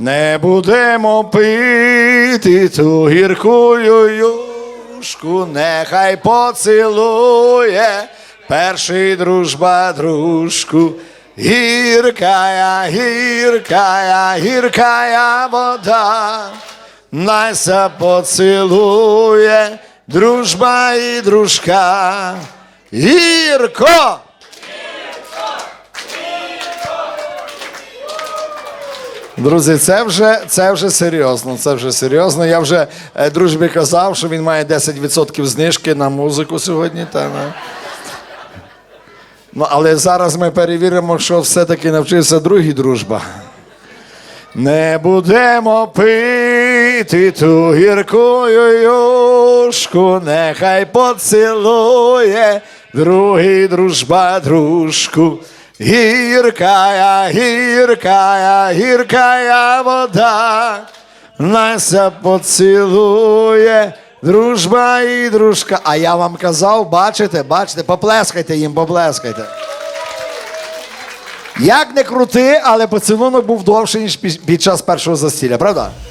Не будемо пити ту гіркую юшку, нехай поцілує перший дружба дружку. Гіркая, гіркая, гіркая вода, Найся поцілує дружба і дружка. Гірко! Друзі, це вже, це вже серйозно. Це вже серйозно. Я вже е, дружбі казав, що він має 10% знижки на музику сьогодні. Та, ну. ну, але зараз ми перевіримо, що все-таки навчився другий дружба. Не будемо пити ту гіркую юшку, нехай поцілує другий дружба дружку. Гіркая, гіркая, гіркая вода, Нася поцілує, дружба і дружка. А я вам казав, бачите, бачите, поплескайте їм, поплескайте. Як не крути, але поцілунок був довший, ніж під час першого застілля, правда?